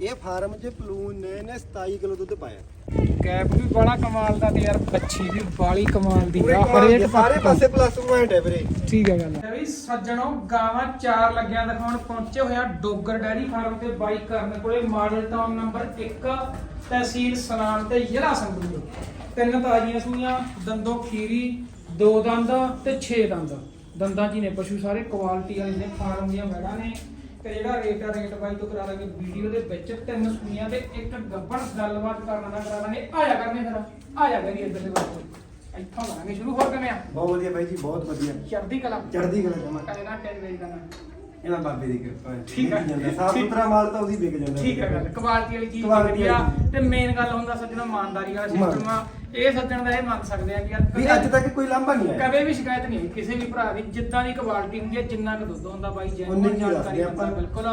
ਇਹ ਫਾਰਮ 'ਚ ਪਲੂਨ ਨੇ ਨੇ 27 ਕਿਲੋ ਦੁੱਧ ਪਾਇਆ। ਕੈਪ ਵੀ ਬੜਾ ਕਮਾਲ ਦਾ ਤੇ ਯਾਰ ਬੱਚੀ ਵੀ ਬਾਲੀ ਕਮਾਲ ਦੀ ਆ ਹਰੇਕ ਸਾਰੇ ਪਾਸੇ ਪਲੱਸ ਪੁਆਇੰਟ ਹੈ ਵੀਰੇ। ਠੀਕ ਹੈ ਗੱਲ ਵੀ ਸੱਜਣੋ ਗਾਵਾਂ ਚਾਰ ਲੱਗਿਆਂ ਦਿਖਾਉਣ ਪਹੁੰਚੇ ਹੋਇਆ ਡੋਗਰ ਡੈਰੀ ਫਾਰਮ ਤੇ ਬਾਈ ਕਰਨ ਕੋਲੇ ਮਾਡਲ ਟਾਊਨ ਨੰਬਰ 1 ਤਹਿਸੀਲ ਸਨਾਨ ਤੇ ਜ਼ਿਲ੍ਹਾ ਸੰਗਰੂਰ। ਤਿੰਨ ਤਾਜ਼ੀਆਂ ਸੂਈਆਂ ਦੰਦੋਂ ਖੀਰੀ ਦੋ ਦੰਦ ਤੇ 6 ਦੰਦ। ਦੰਦਾਂ ਹੀ ਨੇ ਪਸ਼ੂ ਸਾਰੇ ਕੁਆਲਿਟੀ ਵਾਲੇ ਨੇ ਫਾਰਮ ਦੀਆਂ ਵੈੜਾਂ ਨੇ। ਤੇ ਜਿਹੜਾ ਰੇਟ ਆ ਰੇਟ ਬਾਈ ਤੋਂ ਕਰਾ ਲਾਂਗੇ ਵੀਡੀਓ ਦੇ ਵਿੱਚ ਤਿੰਨ ਸੂਈਆਂ ਤੇ ਇੱਕ ਗੱਬੜ ਗੱਲਬਾਤ ਕਰਨ ਦਾ ਕਰਾ ਲਾਂਗੇ। ਆਇਆ ਕਰਨੇ ਫਿਰ ਆਇਆ ਕਰੀ ਇੱਧਰ ਦੇ ਬਾਅਦ ਇੱਥੋਂ ਲਾਂਗੇ ਸ਼ੁਰੂ ਹੋਰ ਕਿਵੇਂ ਆ? ਬਹੁਤ ਵਧੀਆ ਬਾਈ ਜੀ ਬਹੁਤ ਵਧੀਆ। ਚੜ੍ਹਦੀ ਕਲਾ। ਚੜ੍ਹਦੀ ਕਲਾ ਜਮਾ। ਕਦੇ ਨਾ ਟੈਨ ਵੇਚ ਦੇਣਾ ਇਹਨਾਂ ਬਾਬੇ ਦੀ ਕਿਰਪਾ ਹੈ ਠੀਕ ਹੈ। ਜਾਂਦਾ। ਸਾਫ਼ ਸੁਥਰਾ ਮਾਲ ਤਾਂ ਉਹਦੀ ਵਿਕ ਜਾਂਦਾ। ਠੀਕ ਹੈ ਗੱਲ ਕੁਆਲਿਟੀ ਵਾਲੀ ਚੀਜ਼ ਵਾਲੀ। ਤੇ ਮੇਨ ਗੱਲ ਹੁੰਦਾ ਸੱਜਣਾ ਇਮਾਨਦਾਰੀ ਵਾਲਾ ਸਿਸਟਮ ਆ। ਇਹ ਸੱਜਣ ਦਾ ਇਹ ਮੰਨ ਸਕਦੇ ਆ ਕਿ ਯਾਰ ਵੀ ਅੱਜ ਤੱਕ ਕੋਈ ਲਾਂਭਾ ਨਹੀਂ ਆਇਆ। ਕਦੇ ਵੀ ਸ਼ਿਕਾਇਤ ਨਹੀਂ ਹੋਈ। ਕਿਸੇ ਵੀ ਭਰਾ ਦੀ ਜਿੱਦਾਂ ਦੀ ਕੁਆਲਿਟੀ ਹੁੰਦੀ ਹੈ ਜਿੰਨਾ ਕੁ ਦੁੱਧ ਹੁੰਦਾ ਬਾਈ ਉਨੀ ਜੈਨੂਨ ਕੁ ਜਾਣਕਾਰੀ ਦੱਸਦੇ ਆਪਾਂ। ਦਿੰਦਾ ਬਿਲਕੁਲ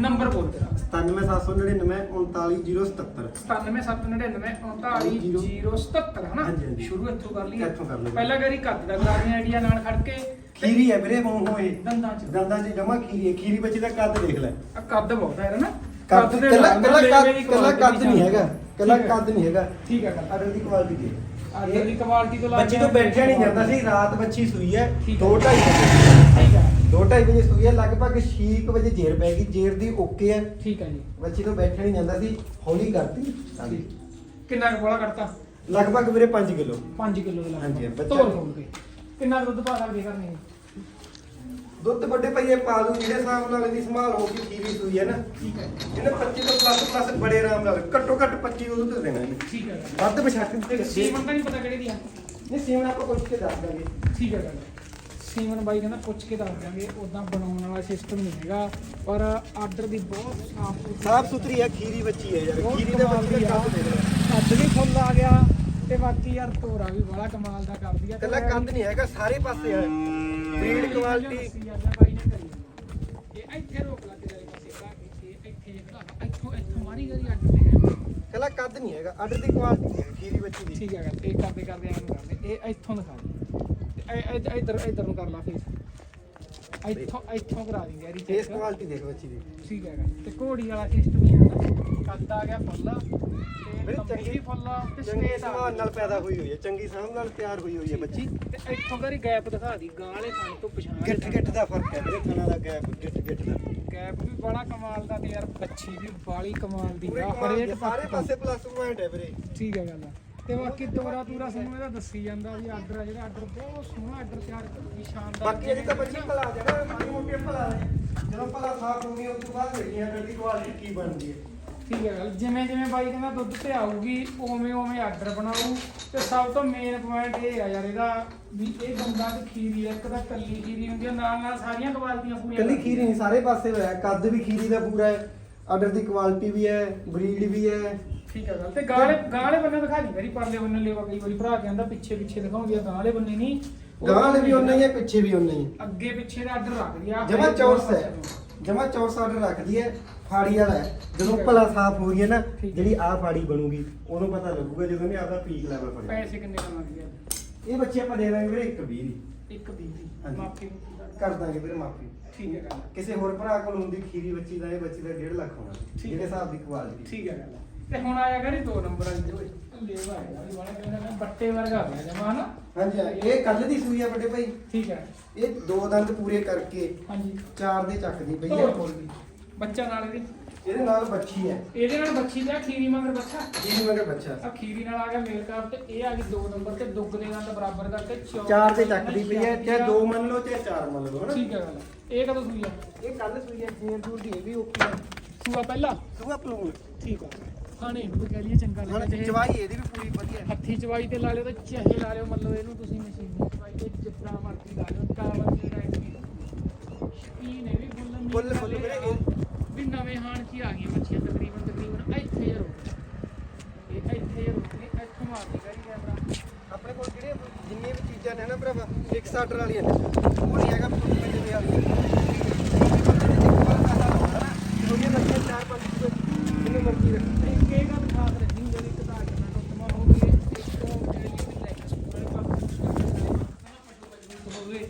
ਨੰਬਰ ਬੋਲ ਤੇਰਾ। 97799 39077 9779394077 ਹਨਾ? ਹਾਂਜੀ, ਹਾਂਜੀ। ਸ਼ੁਰੂ ਇੱਥੋਂ ਕਰ ਲਈਏ। ਇੱਥੋਂ ਕਰ ਲਈਏ। ਪਹਿਲਾਂ ਕਰੀ ਕੱਦ ਦਾ ਕਰਾਣੀ ਆਈਡੀਆ ਨਾਲ ਖੜ ਕੇ। ਖੀਰੀ ਹੈ ਵੀਰੇ ਮੂੰਹ ਹੋਏ ਦੰਦਾਂ ਚ। ਦੰਦਾਂ 'ਚ ਜਮਾ ਖੀਰੀ ਹੈ। ਖੀਰੀ ਬੱਚੇ ਦਾ ਕੱਦ ਦੇਖ ਲੈ। ਆ ਕੱਦ ਬਹੁਤ ਹੈ ਨਾ ਕੱਦ ਦੇ ਕੱਲਾ ਨਾਲ ਕੱਲਾ ਲੇਵੇ ਦੀ ਕੱਦ ਕੱਲਾ quality ਕੱਦ ਨਹੀਂ ਹੈਗਾ। ਹੈ। ਕੱਦ ਨਹੀਂ ਹੈਗਾ। ਠੀਕ ਹੈ ਗੱਲ ਆਰਡਰ ਦੀ ਕੁਆਲਿਟੀ ਦੀ ਆਰਡਰ ਦੀ ਕੁਆਲਿਟੀ ਤੋਂ ਬੱਚੀ ਤੋਂ ਬੈਠਿਆ ਨਹੀਂ ਜਾਂਦਾ ਸੀ ਰਾਤ ਬੱਚੀ ਸੂਈ ਹੈ ਠੀਕ ਹੈ। 2:30 ਠੀਕ ਹੈ। 2:30 ਵਜੇ ਸੂਈ ਹੈ ਲਗਭਗ 6 ਵਜੇ ਜੇਰ ਪੈ ਗਈ ਜੇਰ ਦੀ ਓਕੇ ਹੈ। ਠੀਕ ਹੈ ਜੀ। ਬੱਚੀ ਤੋਂ ਬੈਠਿਆ ਨਹੀਂ ਜਾਂਦਾ ਸੀ ਹੌਲੀ ਕਰਤੀ। ਹਾਂਜੀ। ਕਿੰਨਾ ਕੁ ਬੋਲਾ ਕੱਢਤਾ ਲਗਭਗ ਵੀਰੇ 5 ਕਿਲੋ। 5 ਕਿਲੋ ਦੇ ਹਾਂਜੀ, ਬੱਚਾ- ਤੋਲ ਤੋਲ ਕੇ ਕਿੰਨਾ ਦੁੱਧ ਪਾ ਸਕਦੇ ਕਰਨੀ ਦੁੱਧ ਵੱਡੇ ਪਈਏ ਪਾ ਦੂ ਜਿਹੜੇ ਹਿਸਾਬ ਨਾਲ ਇਹਦੀ ਸੰਭਾਲ ਹੋ ਗਈ ਖੀਰੀ ਸੂਈ ਹੈ ਨਾ। ਠੀਕ ਹੈ ਇਹਨੇ 25 ਤੋਂ ਪਲੱਸ ਪਲੱਸ ਬੜੇ ਆਰਾਮ ਨਾਲ ਘੱਟੋ ਘੱਟ 25 ਦੁੱਧ ਤੇ ਦੇਣਾ ਇਹਨੇ। ਠੀਕ ਹੈ। ਵੱਧ ਬਛਾਕ ਤੇ ਸੀਮਨ ਦਾ ਨਹੀਂ ਪਤਾ ਕਿਹੜੀ ਦੀ ਆ? ਨਹੀਂ ਸੀਮਨ ਆਪਾਂ ਕੁਝ ਕੇ ਦੱਸ ਦਾਂਗੇ। ਠੀਕ ਹੈ ਸੀਮਨ ਬਾਈ ਕਹਿੰਦਾ ਪੁੱਛ ਕੇ ਦੱਸ ਦਿਆਂਗੇ ਉਦਾਂ ਬਣਾਉਣ ਵਾਲਾ ਸਿਸਟਮ ਨਹੀਂ ਹੈਗਾ। ਪਰ ਆਰਡਰ ਦੀ ਬਹੁਤ ਸਾਫ਼ ਸੁਥਰੀ ਸਾਫ਼ ਸੁਥਰੀ ਹੈ ਖੀਰੀ ਬੱਚੀ ਹੈ ਯਾਰ। ਖੀਰੀ ਦੇ ਬੱਚੇ ਦੀ ਦਾ ਲੈ ਕੱਦ ਵੀ ਫੁੱਲ ਆ ਗਿਆ ਤੇ ਬਾਕੀ ਯਾਰ ਤੋਰਾ ਵੀ ਬੜਾ ਕਮਾਲ ਦਾ ਕਰਦੀ ਆ। ਕੱਲਾ ਕੱਦ ਨਹੀਂ ਹੈਗਾ ਸਾਰੇ ਪਾਸੇ ਹੈ ਬਰੀਡ ਕੁਆਲਿਟੀ ਬਾਈ ਨੇ ਕਰੀ ਇਹ ਇੱਥੇ ਰੋਕ ਲਾ ਤੇਰੇ ਪਾਸੇ ਖੜਾ ਕੇ ਇਹ ਇੱਥੇ ਖੜਾ ਇੱਥੋਂ ਇੱਥੋਂ ਮਾਰੀ ਗਈ ਅੱਡ ਤੇ ਹੈ। ਕੱਲਾ ਕੱਦ ਨਹੀਂ ਹੈਗਾ ਆਰਡਰ ਦੀ ਕੁਆਲਿਟੀ ਹੈ ਖੀਰੀ ਬੱਚੀ ਦੀ। ਠੀਕ ਹੈ ਗੱਲ ਇਹ ਕਰਦੇ ਕਰਦੇ ਐਂ ਕਰਦੇ ਇਹ ਇੱਥੋਂ ਦਿਖਾ ਦੇ। ਤੇ ਇੱਧਰ ਇੱਧਰ ਨੂੰ ਕਰ ਲਾ ਫੇਸ ਇੱਥੋਂ ਇੱਥੋਂ ਕਰਾ ਦੀ ਯਾਰੀ ਫੇਸ ਕੁਆਲਿਟੀ ਦੇਖ ਬੱਚੀ ਦੀ। ਠੀਕ ਹੈਗਾ। ਤੇ ਘੋੜੀ ਵਾਲਾ ਸਿਸਟਮ ਹੀ ਹੈ ਕੱਦ ਆ ਗਿਆ ਫੁੱਲ ਤੇ ਵੀਰੇ ਚੰਗੀ- ਫੁੱਲ ਤੇ ਚੰਗੀ ਸਟੇਟ ਆ। ਸੰਭਾਲ ਨਾਲ ਪੈਦਾ ਹੋਈ ਹੋਈ ਹੈ ਚੰਗੀ ਸਾਂਭ ਨਾਲ ਤਿਆਰ ਹੋਈ ਹੋਈ ਹੈ ਬੱਚੀ। ਤੇ ਇੱਥੋਂ ਕਰੀ ਗੈਪ ਦਿਖਾ ਦੀ ਗਾਂ ਵਾਲੇ ਥਾਂ ਤੋਂ ਪਛਾਣ ਗਿੱਠ ਗਿੱਠ ਦਾ ਫ਼ਰਕ ਹੈ ਵੀਰੇ ਖਾਣਾ ਦਾ ਗੈਪ ਗਿੱਠ ਗਿੱਠ ਦਾ। ਗੈਪ ਵੀ ਬੜਾ ਕਮਾਲ ਦਾ ਤੇ ਯਾਰ ਬੱਚੀ ਵੀ ਬਾਲੀ ਕਮਾਲ ਦੀ ਆ ਹਰੇਕ ਸਾਰੇ ਪਾਸੇ ਪਲੱਸ ਪੁਆਇੰਟ ਹੈ ਵੀਰੇ। ਠੀਕ ਹੈ ਗੱਲ ਤੇ ਬਾਕੀ ਤੋਰਾ ਤੂਰਾ ਸਾਨੂੰ ਇਹਦਾ ਦੱਸੀ ਜਾਂਦਾ ਵੀ ਆਰਡਰ ਆ ਜਿਹੜਾ ਆਰਡਰ ਬਹੁਤ ਸੋਹਣਾ ਆਰਡਰ ਤਿਆਰ ਕਰੂਗੀ ਸ਼ਾਨਦਾਰ ਬਾਕੀ ਅਜੇ ਤਾਂ ਬੱਚੀ ਭਲਾ ਜਾਣਾ ਮਾੜੀ ਮੋਟੀ ਭਲਾ ਹੈ। ਜਦੋਂ ਭਲਾ ਸਾਫ਼ ਹੋ ਗਈ ਉਸ ਤੋਂ ਬਾਅਦ ਵੇਖੀਆਂ ਗੱਡੀ ਕੁਆਲਿਟੀ ਕੀ ਬਣਦੀ ਹੈ। ਠੀਕ ਹੈ ਗੱਲ। ਜਿਵੇਂ ਜਿਵੇਂ ਬਾਈ ਕਹਿੰਦਾ ਦੁੱਧ ਤੇ ਆਊਗੀ ਉਵੇਂ ਉਵੇਂ ਆਰਡਰ ਬਣਾਉ ਤੇ ਸਭ ਤੋਂ ਮੇਨ ਪੁਆਇੰਟ ਇਹ ਆ ਯਾਰ ਇਹਦਾ ਵੀ ਇਹ ਬੰਦਾ ਤੇ ਖੀਰੀ ਆ, ਇੱਕ ਤਾਂ ਕੱਲੀ ਖੀਰੀ ਹੁੰਦੀ ਆ ਨਾਲ ਨਾਲ ਸਾਰੀਆਂ ਕੁਆਲਿਟੀਆਂ ਪੂਰੀਆਂ ਕੱਲੀ ਖੀਰੀ ਨਹੀਂ ਸਾਰੇ ਪਾਸੇ ਹੋਇਆ। ਕੱਦ ਵੀ ਖੀਰੀ ਦਾ ਪੂਰਾ ਹੈ ਆਰਡਰ ਦੀ ਕੁਆਲਿਟੀ ਵੀ ਹੈ ਬਰੀਡ ਵੀ ਹੈ। ਠੀਕ ਹੈ ਗੱਲ। ਤੇ ਗਾਲੇ ਗਾਲੇ ਬੰਨੇ ਦਿਖਾ ਦੀ ਮੇਰੀ ਪਰਲੇ ਬੰਨੇ ਲੈਵਾ ਕਈ ਵਾਰੀ ਭਰਾ ਕਹਿੰਦਾ ਪਿੱਛੇ ਪਿੱਛੇ ਦਿਖਾਉਂਦੀ ਆ ਗਾਲੇ ਬੰਨੇ ਨਹੀਂ। ਉਹ ਗਾਂ ਵਾਲੇ ਵੀ ਉਹਨਾਂ ਹੀ ਹੈ ਪਿੱਛੇ ਵੀ ਉਹਨਾਂ ਹੀ ਹੈ ਅੱਗੇ ਪਿੱਛੇ ਦਾ ਆਰਡਰ ਰੱਖਦੀ ਆ ਜਮਾ ਚੌਰਸ ਹੈ। ਜਮਾ ਚੌਰਸ ਆਰਡਰ ਰੱਖਦੀ ਹੈ ਫਾੜੀ ਵਾਲਾ ਹੈ। ਜਦੋਂ। ਭਲਾ ਸਾਫ਼ ਹੋ ਰਹੀ ਹੈ ਨਾ। ਜਿਹੜੀ ਆ ਫਾੜੀ ਬਣੂਗੀ ਉਦੋਂ ਪਤਾ ਲੱਗੂਗਾ ਜਦੋਂ ਨੇ ਆਪਦਾ ਪੀਕ ਲੈਵਲ ਫੜਿਆ। ਪੈਸੇ ਕਿੰਨੇ ਕਮਾਉਂਦੀ ਆ ਇਹ ਬੱਚੇ ਆਪਾਂ ਦੇ ਦਾਂਗੇ ਵੀਰੇ ਇੱਕ 20 ਦੀ। ਇੱਕ ਦੀ ਹਾਂਜੀ। ਮਾਫੀ। ਕਰ ਦਾਂਗੇ ਵੀਰੇ ਮਾਫੀ। ਠੀਕ ਹੈ ਗੱਲ। ਕਿਸੇ ਹੋਰ ਭਰਾ ਕੋਲ ਹੁੰਦੀ ਖੀਰੀ ਬੱਚੀ ਦਾ ਇਹ ਬੱਚੀ ਦਾ 1.5 ਲੱਖ ਹੋਣਾ। ਜਿਹੜੇ। ਹਿਸਾਬ ਦੀ ਕੁਆਲਿਟੀ ਠੀਕ ਹੈ ਗੱਲ। ਤੇ ਹੁਣ ਆਇਆ ਕਰੀ ਦੋ ਨੰਬਰ ਵਾਲੀ ਓਏ। ਲੇਵਾ ਆਇਆ ਵੀ ਵਾਲਾ ਕਹਿੰਦਾ ਮੈਂ ਬੱਟੇ ਵਰਗਾ ਹੋਇਆ ਜਮਾ ਨਾ। ਹਾਂਜੀ ਹਾਂ, ਇਹ ਕੱਲ ਦੀ ਸੂਈ ਆ ਵੱਡੇ ਭਾਈ। ਠੀਕ ਹੈ ਇਹ ਦੋ ਦੰਦ ਪੂਰੇ ਕਰਕੇ ਹਾਂਜੀ। ਚਾਰ ਦੇ ਚੱਕਦੀ ਪਈ ਤੋੜ ਹੈ ਤੋੜ ਦੀ। ਬੱਚਾ ਨਾਲ ਇਹਦੀ? ਇਹਦੇ ਨਾਲ ਬੱਚੀ ਹੈ ਇਹਦੇ ਨਾਲ ਬੱਚੀ ਦਾ ਖੀਰੀ ਮਗਰ ਬੱਚਾ? ਜੀ ਮਗਰ ਬੱਚਾ। ਆ ਖੀਰੀ ਨਾਲ ਆ ਗਿਆ ਮੇਲ ਕਾਪ ਤੇ ਇਹ ਆ ਗਈ ਦੋ ਨੰਬਰ ਤੇ ਦੁੱਗ ਦੇ ਨਾਲ ਬਰਾਬਰ ਕਰਕੇ ਚੌ- ਚਾਰ ਦੇ ਚੱਕਦੀ ਪਈ ਹੈ ਚਾਹੇ ਦੋ ਮੰਨ ਲਓ ਚਾਹੇ ਚਾਰ ਮੰਨ ਲਓ ਹਨਾ? ਠੀਕ ਹੈ ਗੱਲ। ਇਹ ਕਦੋਂ ਸੂਈ ਆ? ਇਹ ਕੱਲ ਸੂਈ ਹੈ ਜੀਨ ਦੂਰ ਦੀ ਇਹ ਵੀ ਓਕੇ ਹੈ ਸੂਆ ਪਹਿਲਾ? ਸੂਆ ਪਲੂਣ। ਠੀਕ ਆ। ਖਾਣੇ ਨੂੰ ਕਹਿ ਲਈਏ ਚੰਗਾ ਹੁਣ ਲੱਗਦਾ ਚਵਾਈ ਇਹਦੀ ਵੀ ਪੂਰੀ ਵਧੀਆ ਹੈ। ਹੱਥੀ ਚਵਾਈ ਤੇ ਲਾ ਲਿਓ ਤੇ ਚਾਹੇ ਲਾ ਲਿਓ ਮਤਲਬ ਇਹਨੂੰ ਤੁਸੀਂ ਮਸ਼ੀਨੀ ਚਵਾਈ ਤੇ ਜਿੱਦਾਂ ਮਰਜ਼ੀ ਲਾ ਲਿਓ ਕਾਵਰ ਦੀ ਰਾਈਟ ਨਹੀਂ ਸ਼ਕੀਨ ਹੈ ਵੀ ਬੁੱਲਨ ਫੁੱਲ- ਫੁੱਲ ਵੀਰੇ ਇਹ- ਵੀ ਨਵੇਂ ਹਾਣ ਚ ਹੀ ਆ ਗਈਆਂ ਮੱਛੀਆਂ ਤਕਰੀਬਨ ਤਕਰੀਬਨ ਇੱਥੇ ਹੀ ਰੋ ਇਹ ਇੱਥੇ ਹੀ ਰੋਕਣੀ ਇੱਥੋਂ ਮਾਰਦੀ ਕੈਮਰਾ। ਆਪਣੇ ਕੋਲ ਜਿਹੜੇ ਜਿੰਨੀਆਂ ਵੀ ਚੀਜ਼ਾਂ ਨੇ ਨਾ ਭਰਾਵਾ ਇੱਕ ਆਰਡਰ ਵਾਲੀਆਂ ਨੇ ਉਹ ਨਹੀਂ ਹੈਗਾ ਫੁੱਲ ਪੰਜੇ ਵਾਲੀਆਂ ਜਿਹਨੇ ਬੱਚੇ ਚਾਰ ਪੰਜ ਜਿੰਨੇ ਮਰਜ਼ੀ ਰੱਖੋ ਇੱਕ ਇਹ ਗੱਲ ਖਾਸ ਰੱਖੀ ਜਿਹੜੀ ਕਿਤਾ ਕਰਨਾ ਟੁੱਟਮਾ ਹੋ ਗਈ ਇੱਕ ਤੋਂ ਕਹਿ ਲਈ ਵੀ ਲੈ ਕੇ ਸਕੂਲ ਵਾਲੇ ਪਾਸੇ ਹੋਵੇ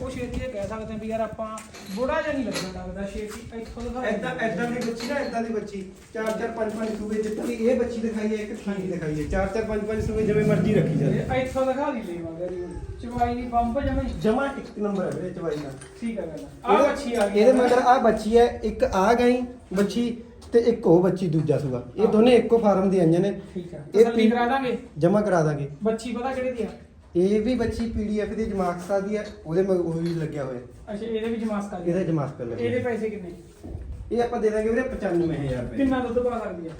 ਉਹ ਛੇਤੀ ਇਹ ਕਹਿ ਸਕਦੇ ਵੀ ਯਾਰ ਆਪਾਂ ਬੁੜਾ ਜਿਹਾ ਨਹੀਂ ਲੱਗਦਾ ਲੱਗਦਾ ਛੇਤੀ ਇੱਥੋਂ ਦਿਖਾ ਐਦਾਂ ਐਦਾਂ ਦੀ ਬੱਚੀ ਨਾ ਐਦਾਂ ਦੀ ਬੱਚੀ। ਚਾਰ ਚਾਰ ਪੰਜ ਪੰਜ ਸੂਬੇ ਜਿੱਦਾਂ ਦੀ ਇਹ ਬੱਚੀ ਦਿਖਾਈ ਹੈ ਇੱਕ ਠੀਕ ਦਿਖਾਈ ਹੈ। ਚਾਰ ਚਾਰ ਪੰਜ ਪੰਜ ਸੂਬੇ ਜਿਵੇਂ ਮਰਜ਼ੀ ਰੱਖੀ ਜਾਵੇ। ਇਹ ਇੱਥੋਂ ਦਿਖਾ ਦੀ ਲਈ ਮਗਰ ਚਵਾਈ ਦੀ ਬੰਪ ਜਮਾ ਜਮਾ ਇੱਕ ਨੰਬਰ ਹੈ ਵੀਰੇ ਚਵਾਈ ਦਾ ਠੀਕ ਹੈ ਗੱਲ। ਆ ਬੱਚੀ ਆ ਗਈ। ਇਹਦੇ ਮਗਰ ਆ ਬੱਚੀ ਹੈ ਇੱਕ ਆ ਗਈ ਬੱਚੀ ਤੇ ਇੱਕ ਉਹ ਬੱਚੀ ਦੂਜਾ ਸੂਆ ਇਹ ਦੋਨੇ ਇੱਕੋ ਫਾਰਮ ਦੀ ਆਈਆਂ ਨੇ। ਠੀਕ ਹੈ। ਇਹ ਤਸੱਲੀ ਕਰਾ ਦਾਂਗੇ। ਜਮਾ ਕਰਾ ਦਾਂਗੇ। ਬੱਚੀ ਪਤਾ ਕਿਹੜੇ ਦੀ ਆ? ਇਹ ਵੀ ਬੱਚੀ ਪੀਡੀਐਫ ਦੀ ਜਮਾਕਸਾ ਦੀ ਹੈ ਉਹਦੇ ਮਗਰ ਉਹ ਵੀ ਲੱਗਿਆ ਹੋਇਆ। ਅੱਛਾ ਇਹਦੇ ਵੀ ਜਮਾਸ ਕਰ ਇਹਦਾ ਜਮਾਕਸਾ ਇਹਦੇ ਲੱਗਿਆ ਪੈਸੇ ਕਿੰਨੇ? ਇਹ ਆਪਾਂ ਦੇ ਦਾਂਗੇ ਵੀਰੇ 95000 ਰੁਪਏ। ਕਿੰਨਾ ਦੁੱਧ ਪਾ ਸਕਦੀ ਆ?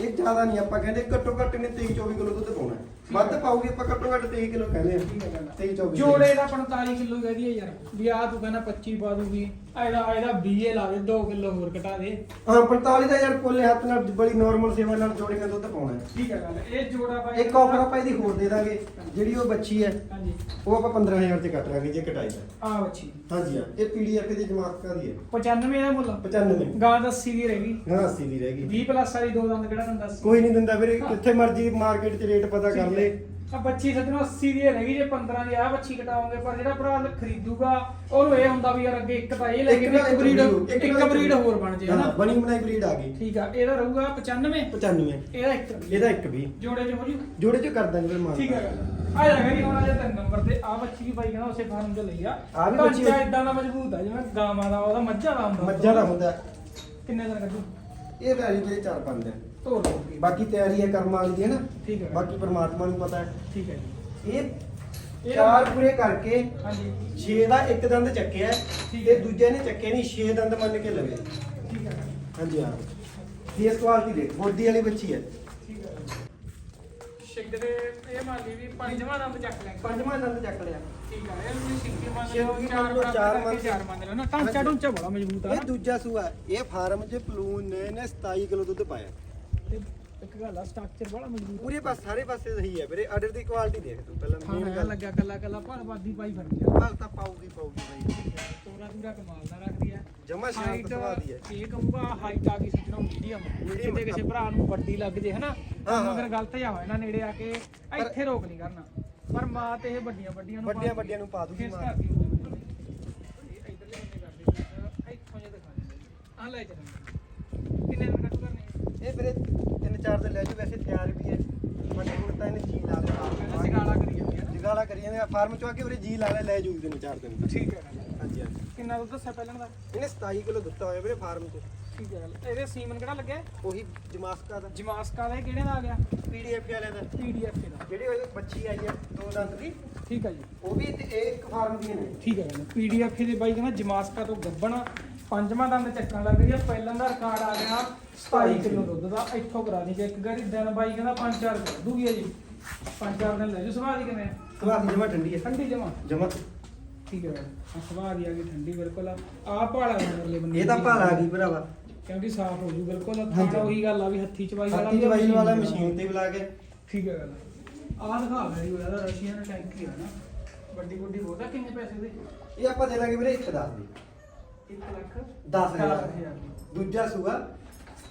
ਇਹ ਜ਼ਿਆਦਾ ਨਹੀਂ ਆਪਾਂ ਕਹਿੰਦੇ ਘੱਟੋ ਘੱਟ ਨੇ 23 24 ਕਿਲੋ ਦੁੱਧ ਪਾਉਣਾ ਹੈ। ਵੱਧ ਪਾਉਗੀ ਆਪਾਂ ਘੱਟੋ ਘੱਟ 23 ਕਿਲੋ ਕਹਿੰਦੇ ਆ। ਠੀਕ ਹੈ ਗੱਲ 23 24 ਜੋੜੇ ਦਾ 45 ਕਿਲੋ ਕਹਦੀ ਹੈ ਯਾਰ ਵੀ ਆ ਤੂੰ ਕਹਿੰਦਾ 25 ਪਾ ਦੂਗੀ ਇਹਦਾ ਇਹਦਾ 20 ਲਾ ਦੇ 2 ਕਿਲੋ ਹੋਰ ਘਟਾ ਦੇ। ਹਾਂ 45 ਦਾ ਯਾਰ ਕੋਲੇ ਹੱਥ ਨਾਲ ਬੜੀ ਨਾਰਮਲ ਸੇਵਾ ਨਾਲ ਜੋੜੇ ਕੇ ਦੁੱਧ ਪਾਉਣਾ ਹੈ। ਠੀਕ ਹੈ ਗੱਲ ਇਹ ਜੋੜਾ ਬਾਈ ਇੱਕ ਆਫਰ ਆਪਾਂ ਇਹਦੀ ਹੋਰ ਦੇ ਦਾਂਗੇ ਜਿਹੜੀ ਉਹ ਬੱਚੀ ਹੈ ਹਾਂਜੀ। ਉਹ ਆਪਾਂ 15000 ਤੇ ਕੱਟ ਲਾਂਗੇ ਜੇ ਕਟਾਈ ਦਾ। ਆ ਬੱਚੀ। ਹਾਂਜੀ ਹਾਂ ਇਹ ਪੀਡੀਐਫ ਦੀ ਜਮਾਕਸਾ ਦੀ ਹੈ? 95 ਦਾ ਮੁੱਲ 95 ਗਾਂ ਦਾ 80 ਦੀ ਰਹੇਗੀ ਹਾਂ 80 ਦੀ ਰਹਿ ਗਈ। 20 ਪਲੱਸ ਵਾਲੀ ਦੋ ਦੰਦ ਕਿਹੜਾ ਦੰਦਾ ਸੀ ਕੋਈ ਨਹੀਂ ਦਿੰਦਾ ਵੀਰੇ ਕਿੱਥੇ ਮਰਜ਼ੀ ਮਾਰਕੀਟ 'ਚ ਰੇਟ ਪਤਾ ਕਰ ਲੈ ਆ ਬੱਚੀ ਸੱਜਣੋ 80 ਦੀ ਰਹੇਗੀ ਜੇ 15 ਦੀ ਆ ਬੱਚੀ ਕਟਾਉਂਗੇ ਪਰ ਜਿਹੜਾ ਭਰਾ ਖਰੀਦੂਗਾ ਉਹਨੂੰ ਇਹ ਹੁੰਦਾ ਵੀ ਯਾਰ ਅੱਗੇ ਇੱਕ ਤਾਂ ਇਹ ਲੈ ਕੇ ਇੱਕ ਬਰੀਡ ਇੱਕ ਬਰੀਡ ਹੋਰ ਬਣ ਜੇ। ਹਨਾ ਬਣੀ ਬਣਾਈ ਬਰੀਡ ਆ ਗਈ। ਠੀਕ ਆ ਇਹਦਾ ਰਹੂਗਾ 95 95 ਇਹਦਾ ਇੱਕ ਇਹਦਾ ਇੱਕ ਵੀ। ਜੋੜੇ ਚ ਹੋ ਜੂ ਜੋੜੇ 'ਚ ਕਰ ਦਾਂਗੇ ਵੀਰੇ ਮਾਨ ਠੀਕ ਗੱਲ ਆ ਜਾਗਾ ਜੀ ਹੁਣ ਅਜੇ ਤਿੰਨ ਨੰਬਰ ਤੇ। ਆ ਬੱਚੀ ਵੀ ਬਾਈ ਕਹਿੰਦਾ ਉਸੇ ਫਾਰਮ ਚ ਲਈ ਆ। ਆਹ ਵੀ ਬੱਚੀ- ਇਦਾਂ ਦਾ ਮਜ਼ਬੂਤ ਆ ਜਿਵੇਂ ਗਾਵਾਂ ਦਾ ਉਹਦਾ ਮੱਝਾਂ ਦਾ ਹੁੰਦਾ। ਮੱਝਾਂ ਦਾ ਹੁੰਦਾ। ਕਿੰਨੇ ਦਿਨ ਕੱਢੂ? ਇਹ ਤਾਂ ਅਜੇ ਚਾਰ ਪੰਜ ਦਿਨ ਧੋ ਬਾਕੀ ਤਿਆਰੀ ਹੈ ਕਰਮ ਵਾਲੀ ਦੀ ਹੈ ਨਾ? ਠੀਕ ਹੈ। ਬਾਕੀ ਪਰਮਾਤਮਾ ਨੂੰ ਪਤਾ ਹੈ। ਠੀਕ ਹੈ ਜੀ। ਇਹ ਇਹ ਚਾਰ ਪੂਰੇ ਕਰਕੇ ਹਾਂਜੀ। 6 ਦਾ ਇੱਕ ਦੰਦ ਚੱਕਿਆ ਹੈ, ਠੀਕ ਤੇ ਹੈ। ਦੂਜੇ ਨੇ ਚੱਕੇ ਨਹੀਂ 6 ਦੰਦ ਮੰਨ ਕੇ ਲਵੇ। ਠੀਕ ਹੈ। ਹਾਂਜੀ ਹਾਂ। ਫੇਸ ਕੁਆਲਿਟੀ ਦੇ ਬੋਡੀ ਵਾਲੀ ਬੱਚੀ ਹੈ। ਠੀਕ ਹੈ ਇਹ ਮੰਨ ਲਈ ਵੀ ਪੰਜਵਾਂ ਦੰਦ ਚੱਕ ਲੈ ਪੰਜਵਾਂ ਦੰਦ ਚੱਕ ਲਿਆ। ਠੀਕ ਹੈ ਇਹ ਵੀ ਸ਼ਿੰਗੀ ਮੰਨ ਸ਼ਿੰਗੀ ਲਓ ਮੰਨ ਚਾਰ ਲਓ, ਚਾਰ ਮੰਨ ਮੰਨ ਚਾਰ ਮੰਨ ਲਓ ਨਾ। ਢਾਂਚਾ ਢੁੰਚਾ ਬੜਾ ਮਜ਼ਬੂਤ ਆ ਇਹ ਦੂਜਾ ਸੂਆ ਇਹ ਫਾਰਮ 'ਚ ਪਲੂਨ ਨੇ ਨੇ 27 ਕਿਲੋ ਦੁੱਧ ਪਾਇਆ। ਤੇ ਇੱਕ ਗੱਲ ਆ ਸਟਰਕਚਰ ਬੜਾ ਮਜ਼ਬੂਤ ਪੂਰੇ ਪਾਸ ਸਾਰੇ ਪਾਸੇ ਸਹੀ ਹੈ ਵੀਰੇ ਆਰਡਰ ਦੀ ਕੁਆਲਿਟੀ ਦੇਖ ਤੂੰ ਪਹਿਲਾਂ ਹਾਂ ਮੇਨ ਐਂ ਗੱਲ। ਲੱਗਿਆ ਕੱਲਾ ਕੱਲਾ ਭਰਵਾਦੀ ਪਾਈ ਫਿਰਦੀ ਆ। ਭਾਲ ਤਾਂ ਪਾਉਗੀ ਪਾਉਗੀ ਬਾਈ। ਤੋਰਾ ਤੂਰਾ ਕਮਾਲ ਦਾ ਰੱਖਦੀ ਆ। ਜਮਾ ਸ਼ਾਂਤ ਹਾਈਟ ਸੁਭਾਅ ਦੀ ਹੈ। ਇਹ ਕਹੂਗਾ ਹਾਈਟ ਆ ਗਈ ਸੱਜਣਾ ਮੀਡੀਅਮ Medium ਕਿਤੇ ਕਿਸੇ ਭਰਾ ਨੂੰ ਵੱਡੀ ਲੱਗ ਜੇ ਹਨਾ ਹਾਂ, ਹਾਂ। ਮਗਰ ਗਲਤ ਜਾ ਹੋਇਆ ਨਾ ਨੇੜੇ ਆ ਕੇ ਇੱਥੇ ਰੋਕ ਨਹੀਂ ਕਰਨਾ। ਪਰ ਮਾਂ ਤੇ ਇਹ ਵੱਡੀਆਂ ਵੱਡੀਆਂ ਨੂੰ ਵੱਡੀਆਂ ਵੱਡੀਆਂ ਨੂੰ ਪਾ ਦੂਗੀ ਕਿਸ ਮਾਂ। ਘਰ ਦੀ ਹੋਊਗੀ? ਇਹ ਇਧਰਲੇ ਬੰਨੇ ਕਰਦੇ ਸੀ, ਇੱਥੋਂ ਜੇ ਦਿਖਾ ਦਿੰਦੇ ਆ ਲੈ ਚੱਲਾਂਗੇ ਕਿੰਨੇ ਦਿਨ ਕੱਟ ਕਰਨੇ ਇਹ ਵੀਰੇ ਤਿੰਨ ਚਾਰ ਦਿਨ ਲੈ ਜੂ ਵੈਸੇ ਤਿਆਰ ਵੀ ਹੈ। ਮੰਨੇ ਹੁਣ ਤਾਂ ਇਹਨੇ ਜੀ ਲਾ ਲਿਆ। ਸਿਗਾਲਾ ਕਰੀ ਜਾਂਦੀ ਹੈ ਜਗਾਲਾ ਕਰੀ ਜਾਂਦੇ ਫਾਰਮ ਚੋਂ ਆ ਕੇ ਉਰੇ ਜੀ ਲਾ ਲੈ ਲੈ ਜੂ ਤਿੰਨ ਚਾਰ ਦਿਨ ਤੱਕ। ਠੀਕ ਹੈ। ਹਾਂਜੀ ਹਾਂਜੀ। ਕਿੰਨਾ ਦੁੱਧ ਦੱਸਿਆ ਪਹਿਲਾਂ ਦਾ? ਇਹਨੇ 27 ਕਿਲੋ ਦਿੱਤਾ ਹੋਇਆ ਵੀਰੇ ਫਾਰਮ 'ਚ। ਠੀਕ ਹੈ। ਗੱਲ। ਇਹਦੇ ਸੀਮਨ ਕਿਹੜਾ ਲੱਗਿਆ? ਉਹੀ ਜਮਾਸਕਾ ਦਾ। ਜਮਾਸਕਾ ਦਾ ਕਿਹੜੇ ਦਾ ਆ ਗਿਆ? ਪੀਡੀਐਫ ਵਾਲਿਆਂ ਦਾ। ਪੀਡੀਐਫ ਦਾ। ਜਿਹੜੀ ਉਹ ਬੱਚੀ ਆਈ ਹੈ ਦੋ ਦੰਦ ਦੀ। ਠੀਕ ਹੈ ਜੀ। ਉਹ ਵੀ ਤੇ ਇਹ ਇੱਕ ਫਾਰਮ ਦੀਆਂ ਨੇ। ਠੀਕ ਹੈ ਗੱਲ ਪੀਡੀਐਫ ਦੇ ਬਾਈ ਕਹਿੰਦਾ ਜਮਾਸਕਾ ਤੋਂ ਗੱਬਣ। ਪੰਜਵਾਂ ਦੰਦ ਚੱਕਣ ਲੱਗ ਰਹੀ ਆ ਪਹਿਲਾਂ ਦਾ ਰਿਕਾਰਡ ਆ ਗਿਆ। 27 ਕਿਲੋ ਦੁੱਧ ਦਾ ਇੱਥੋਂ ਕਰਾ ਦੀ ਜੇ ਇੱਕ ਗਾੜੀ ਦਿਨ ਬਾਈ ਕਹਿੰਦਾ ਪੰਜ ਚਾਰ ਕਰ ਦੂਗੀ ਆ ਜੀ। ਪੰਜ ਚਾਰ ਦਿਨ ਲੈ ਜੂ ਸੁਭਾਅ ਦੀ ਕਿਵੇਂ? ਆ? ਸੁਭਾਅ ਦੀ ਜਮਾ ਠੰਡੀ ਹੈ। ਠੰਡੀ ਜਮਾ? ਜਮਾ। ਠੀਕ ਹੈ ਆ ਸੁਭਾਅ ਦੀ ਆ ਗਈ ਠੰਡੀ ਬਿਲਕੁਲ ਆ। ਆਹ ਭਾਲਾ ਨੰਬਰਲੇ ਬੰਦੇ ਇਹ ਤਾਂ ਭਾਲਾ ਆ ਗਈ ਭਰਾਵਾ। ਕਿਉਂਕਿ ਸਾਫ਼ ਹੋ ਜੂ ਬਿਲਕੁਲ। ਹਾਂਜੀ। ਖਾਣਾ ਉਹੀ ਗੱਲ ਆ ਵੀ ਹੱਥੀ ਚਵਾਈ ਵਾਲਾ ਹੱਥੀ ਵੀ ਆ, ਚਵਾਈ ਵਾਲਾ ਮਸ਼ੀਨ ਤੇ ਬੁਲਾ ਕੇ। ਠੀਕ ਹੈ ਗੱਲ ਆਹ ਦਿਖਾ ਮੇਰੀ ਉਹਦਾ ਰਸ਼ੀਅਨ ਟੈਂਕੀ ਆ ਨਾ। ਵੱਡੀ ਵੱਡੀ ਬਹੁਤ ਆ ਕਿੰਨੇ ਪੈਸੇ ਦੇ? ਇਹ ਆਪਾਂ ਦੇ ਦਾਂਗੇ ਵੀਰੇ ਇੱਕ ਦੱਸ ਦੀ। 1 ਲੱਖ 10000 ਹਜ਼ਾਰ। ਦੂਜਾ ਸੂਆ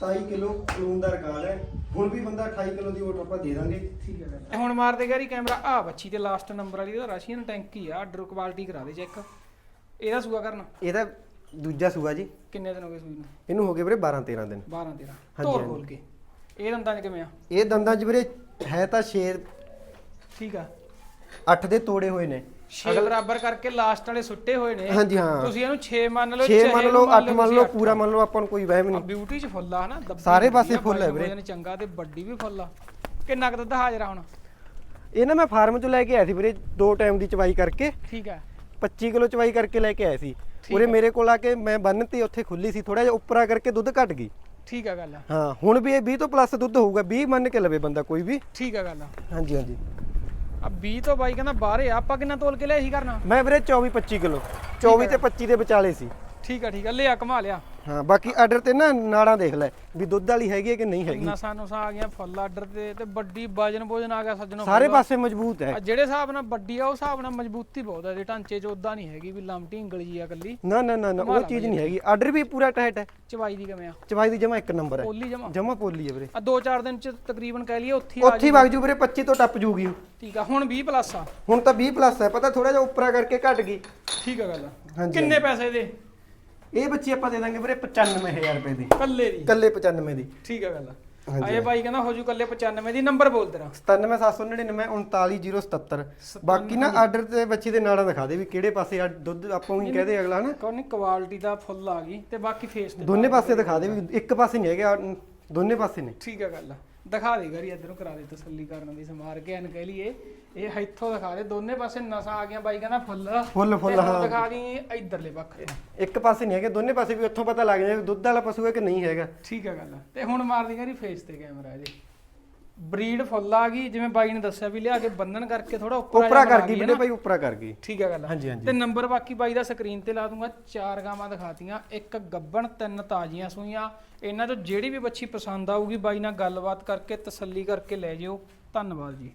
27 ਕਿਲੋ ਕਲੂਨ ਦਾ ਰਿਕਾਰਡ ਹੈ। ਹੁਣ ਵੀ ਬੰਦਾ 28 ਕਿਲੋ ਦੀ ਓਟ ਆਪਾਂ ਦੇ ਦਾਂਗੇ। ਠੀਕ ਹੈ ਗੱਲ। ਹੁਣ ਮਾਰ ਦੇ ਗਾਰੀ ਕੈਮਰਾ। ਆ ਬੱਚੀ ਤੇ ਲਾਸਟ ਨੰਬਰ ਵਾਲੀ ਦਾ ਰਸ਼ੀਅਨ ਟੈਂਕੀ ਆ। ਆਰਡਰ ਕੁਆਲਿਟੀ ਕਰਾ ਦੇ ਚੈੱਕ ਇਹਦਾ ਸੂਆ ਕਰਨਾ ਇਹਦਾ ਦੂਜਾ ਸੂਆ ਜੀ। ਕਿੰਨੇ ਦਿਨ ਹੋ ਗਏ ਸੂਈ ਨੂੰ? ਇਹਨੂੰ ਹੋ ਗਏ ਵੀਰੇ 12 13 ਦਿਨ। 12 13 ਹਾਂਜੀ, ਤੋਰ। ਖੋਲ ਕੇ। ਇਹ ਦੰਦਾਂ 'ਚ ਕਿਵੇਂ ਆ? ਇਹ ਦੰਦਾਂ 'ਚ ਵੀਰੇ ਹੈ ਤਾਂ 6 ਠੀਕ ਆ। 8 ਦੇ ਤੋੜੇ ਹੋਏ ਨੇ। 6 ਬਰਾਬਰ ਕਰਕੇ ਲਾਸਟ ਵਾਲੇ ਸੁੱਟੇ ਹੋਏ ਨੇ ਹਾਂਜੀ, ਹਾਂ। ਤੁਸੀਂ ਇਹਨੂੰ 6 ਮੰਨ ਲਓ 6 ਚਾਹੇ ਮੰਨ ਲਓ 8 ਮੰਨ ਲਓ ਪੂਰਾ ਮੰਨ ਲਓ ਆਪਾਂ ਨੂੰ ਕੋਈ ਵਹਿਮ ਨਹੀਂ। ਬਿਊਟੀ 'ਚ ਫੁੱਲ ਆ ਹਨਾ ਸਾਰੇ ਪਾਸੇ ਫੁੱਲ ਹੈ ਵੀਰੇ। ਚੰਗਾ ਤੇ ਵੱਡੀ ਵੀ ਫੁੱਲ ਆ। ਕਿੰਨਾ ਕੁ ਦੁੱਧ ਹਾਜ਼ਰ ਆ ਹੁਣ? ਇਹ ਨਾ ਮੈਂ ਫਾਰਮ 'ਚੋਂ ਲੈ ਕੇ ਆਇਆ ਸੀ ਵੀਰੇ ਦੋ ਟਾਈਮ ਦੀ ਚਵਾਈ ਕਰਕੇ। ਠੀਕ ਆ। 25 ਕਿਲੋ ਚਵਾਈ ਕਰਕੇ ਲੈ ਕੇ ਆਇਆ ਸੀ। ਉਰੇ ਹੈ। ਮੇਰੇ ਕੋਲ ਆ ਕੇ ਮੈਂ ਬੰਨਤੀ ਉੱਥੇ ਖੁੱਲੀ ਸੀ ਥੋੜਾ ਜਿਹਾ ਉੱਪਰਾ ਕਰਕੇ ਦੁੱਧ ਘਟ ਗਈ। ਠੀਕ ਆ ਗੱਲ ਹਾਂ ਹੁਣ ਵੀ ਇਹ 20 ਤੋਂ ਪਲੱਸ ਦੁੱਧ ਹੋਊਗਾ 20 ਮੰਨ ਕੇ ਲਵੇ ਬੰਦਾ ਕੋਈ ਵੀ। ਠੀਕ ਆ ਗੱਲ ਹਾਂਜੀ ਹਾਂਜੀ। ਆ 20 ਤੋਂ ਬਾਈ ਕਹਿੰਦਾ ਬਾਹਰ ਆ ਆਪਾਂ ਕਿੰਨਾ ਤੋਲ ਕੇ ਲਿਆ ਸੀ ਕਰਨਾ ਮੈਂ ਵੀਰੇ 24 25 ਕਿਲੋ। 24 ਤੇ 25 ਦੇ ਵਿਚਾਲੇ ਸੀ। ਠੀਕ ਆ ਠੀਕ ਆ। ਲਿਆ ਕਮਾ ਲਿਆ। ਹਾਂ ਬਾਕੀ ਆਰਡਰ ਤੇ ਨਾ ਨਾੜਾਂ ਦੇਖ ਲੈ ਵੀ ਦੁੱਧ ਵਾਲੀ ਹੈਗੀ ਹੈ ਕਿ ਨਹੀਂ ਹੈਗੀ। ਨਸਾਂ ਨੁਸਾਂ ਆ ਗਈਆਂ ਫੁੱਲ ਆਰਡਰ ਤੇ ਤੇ ਵੱਡੀ ਵਜਨ ਭੋਜਨ ਆ ਗਿਆ ਸੱਜਣੋ ਸਾਰੇ। ਪਾਸੇ ਮਜ਼ਬੂਤ ਹੈ। ਜਿਹੜੇ ਹਿਸਾਬ ਨਾਲ ਵੱਡੀ ਆ ਉਹ ਹਿਸਾਬ ਨਾਲ ਮਜ਼ਬੂਤੀ ਬਹੁਤ ਆ। ਇਹਦੇ ਢਾਂਚੇ 'ਚ ਉਦਾਂ ਨਹੀਂ ਹੈਗੀ ਵੀ ਲੰਮਟੀ ਉਂਗਲੀ ਜੀ ਆ ਕੱਲੀ ਨਾ ਨਾ ਨਾ ਨਾ ਉਹ ਚੀਜ਼ ਨਹੀਂ ਹੈਗੀ। ਆਰਡਰ ਵੀ ਪੂਰਾ ਟਾਈਟ ਹੈ। ਚਵਾਈ ਦੀ ਕਿਵੇਂ ਆ? ਚਵਾਈ ਦੀ ਜਮਾ ਇੱਕ ਨੰਬਰ ਹੈ। ਪੋਲੀ ਜਮਾ ਜਮਾ ਪੋਲੀ ਹੈ ਵੀਰੇ। ਆ 2-4 ਦਿਨ 'ਚ ਤਕਰੀਬਨ ਕਹਿ ਲਈਏ ਉੱਥੇ ਹੀ ਆ ਉੱਥੇ ਹੀ ਵਗ ਜੂ ਵੀਰੇ 25 ਤੋਂ ਟੱਪ ਜੂਗੀ। ਠੀਕ ਆ ਹੁਣ 20 ਪਲੱਸ ਆ। ਹੁਣ ਤਾਂ 20 ਪਲੱਸ ਹੈ। ਪਤਾ ਥੋੜਾ ਜਿਹਾ ਉੱਪਰਾ ਕਰਕੇ ਘਟ ਗਈ। ਠੀਕ ਆ ਗੱਲ ਕਿੰਨੇ ਪੈਸੇ ਦੇ ਇਹ ਬੱਚੀ ਆਪਾਂ ਦੇ ਦਾਂਗੇ ਵੀਰੇ 95000 ਰੁਪਏ ਦੀ। ਕੱਲੇ ਦੀ? ਕੱਲੇ 95 ਦੀ। ਠੀਕ ਆ ਗੱਲ ਹਾਂਜੀ। ਆਏ ਬਾਈ ਕਹਿੰਦਾ ਹੋ ਜੂ ਕੱਲੇ 95 ਦੀ ਨੰਬਰ ਬੋਲ ਤੇਰਾ। 97799 39077 ਬਾਕੀ ਨਾ ਆਰਡਰ ਤੇ ਬੱਚੀ ਦੇ ਨਾੜਾਂ ਦਿਖਾ ਦੇ ਵੀ ਕਿਹੜੇ ਪਾਸੇ ਆ ਦੁੱਧ ਆਪਾਂ ਨੂੰ ਕਹਦੇ ਅਗਲਾ ਨਾ। ਕੋਈ ਨਹੀਂ ਕੁਆਲਿਟੀ ਦਾ ਫੁੱਲ ਆ ਗਈ ਤੇ ਬਾਕੀ ਫੇਸ ਤੇ ਦੋਨੇ ਪਾਸੇ ਦਿਖਾ ਦੇ ਵੀ ਇੱਕ ਪਾਸੇ ਨਹੀਂ ਹੈਗੇ ਦੋਨੇ ਪਾਸੇ ਨੇ। ਠੀਕ ਆ ਗੱਲ ਦਿਖਾ ਦੇ ਗਰੀ ਇਧਰੋਂ ਕਰਾ ਦੇ ਤਸੱਲੀ ਕਰਨ ਦੀ ਸਮਾਰ ਕੇ ਐਨ ਕਹਿ ਲਈਏ। ਇਹ ਇੱਥੋਂ ਦਿਖਾ ਦੇ ਦੋਨੇ ਪਾਸੇ ਨਸਾਂ ਆ ਗਈਆਂ ਬਾਈ ਕਹਿੰਦਾ ਫੁੱਲ। ਫੁੱਲ ਫੁੱਲ ਹਾਂ। ਦਿਖਾ ਦੀ ਇਧਰਲੇ ਪੱਖੇ ਇੱਕ ਪਾਸੇ ਨਹੀਂ ਹੈਗੇ ਦੋਨੇ ਪਾਸੇ ਵੀ ਉੱਥੋਂ ਪਤਾ ਲੱਗ ਜਾਏ ਦੁੱਧ ਵਾਲਾ ਪਸ਼ੂ ਹੈ ਕਿ ਨਹੀਂ ਹੈਗਾ। ਠੀਕ ਆ ਗੱਲ। ਤੇ ਹੁਣ ਮਾਰ ਦੀ ਗਰੀ ਫੇਸ ਤੇ ਕੈਮਰਾ ਜੀ ਬਰੀਡ ਫੁੱਲ ਆ ਗਈ ਜਿਵੇਂ ਬਾਈ ਨੇ ਦੱਸਿਆ ਵੀ ਲਿਆ ਕੇ ਬੰਨਣ ਕਰਕੇ ਥੋੜਾ ਉੱਪਰ ਉਪਰਾ ਕਰ ਗਈ ਵੀਰੇ ਭਾਈ ਉਪਰਾ ਕਰ ਗਈ। ਠੀਕ ਆ ਗੱਲ ਹਾਂਜੀ ਹਾਂਜੀ। ਤੇ ਨੰਬਰ ਬਾਕੀ ਬਾਈ ਦਾ ਸਕਰੀਨ ਤੇ ਲਾ ਦੂੰਗਾ ਚਾਰ ਗਾਵਾਂ ਦਿਖਾਤੀਆਂ ਇੱਕ ਗੱਬਣ ਤਿੰਨ ਤਾਜ਼ੀਆਂ ਸੂਈਆਂ। ਇਹਨਾਂ ਚੋਂ ਜਿਹੜੀ ਵੀ ਬੱਚੀ ਪਸੰਦ ਆਊਗੀ ਬਾਈ ਨਾਲ ਗੱਲਬਾਤ ਕਰਕੇ ਤਸੱਲੀ ਕਰਕੇ ਲੈ ਜਿਓ। ਧੰਨਵਾਦ ਜੀ।